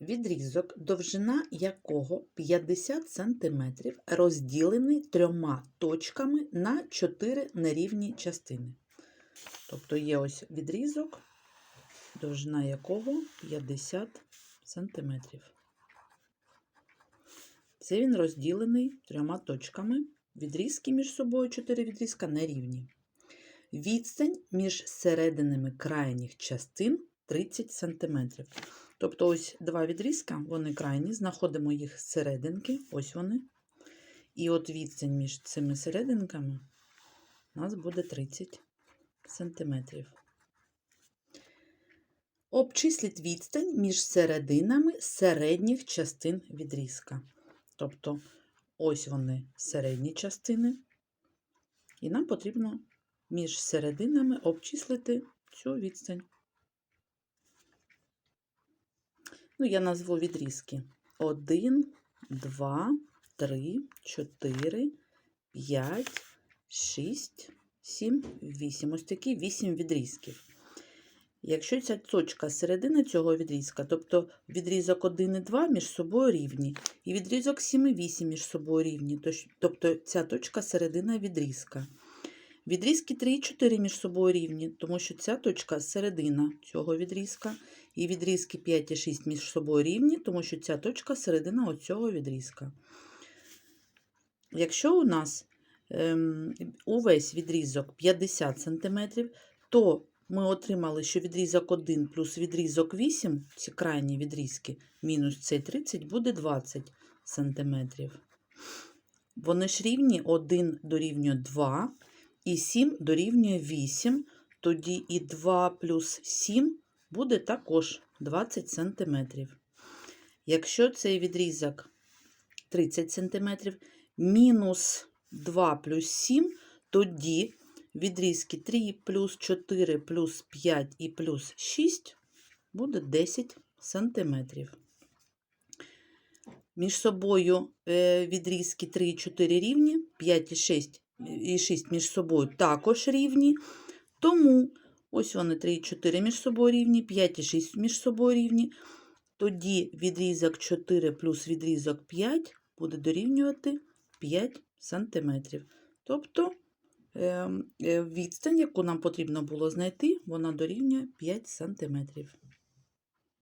відрізок, довжина якого 50 см, розділений трьома точками на 4 нерівні частини. Тобто є ось відрізок, довжина якого 50 см. Це він розділений трьома точками. Відрізки між собою 4 відрізка нерівні. Відстань між серединами крайніх частин 30 см. Тобто ось два відрізка, вони крайні, знаходимо їх з серединки, ось вони. І от відстань між цими серединками у нас буде 30 см. Обчисліть відстань між серединами середніх частин відрізка. Тобто ось вони середні частини. І нам потрібно між серединами обчислити цю відстань. Ну, я назву відрізки. 1, 2, 3, 4, 5, 6, 7, 8. Ось такі 8 відрізків. Якщо ця точка середина цього відрізка, тобто відрізок 1 і 2 між собою рівні, і відрізок 7 і 8 між собою рівні, тобто ця точка середина відрізка. Відрізки 3 і 4 між собою рівні, тому що ця точка середина цього відрізка. І відрізки 5 і 6 між собою рівні, тому що ця точка середина оцього відрізка. Якщо у нас ем, увесь відрізок 50 см, то ми отримали, що відрізок 1 плюс відрізок 8, ці крайні відрізки, мінус цей 30, буде 20 см. Вони ж рівні 1 дорівнює 2, і 7 дорівнює 8, тоді і 2 плюс 7 буде також 20 см. Якщо цей відрізок 30 см, мінус 2 плюс 7, тоді відрізки 3 плюс 4 плюс 5 і плюс 6 буде 10 см. Між собою е, відрізки 3 і 4 рівні, 5 і 6 і 6 між собою також рівні. Тому ось вони 3 і 4 між собою рівні, 5 і 6 між собою рівні. Тоді відрізок 4 плюс відрізок 5 буде дорівнювати 5 см. Тобто ем, е, відстань, яку нам потрібно було знайти, вона дорівнює 5 см.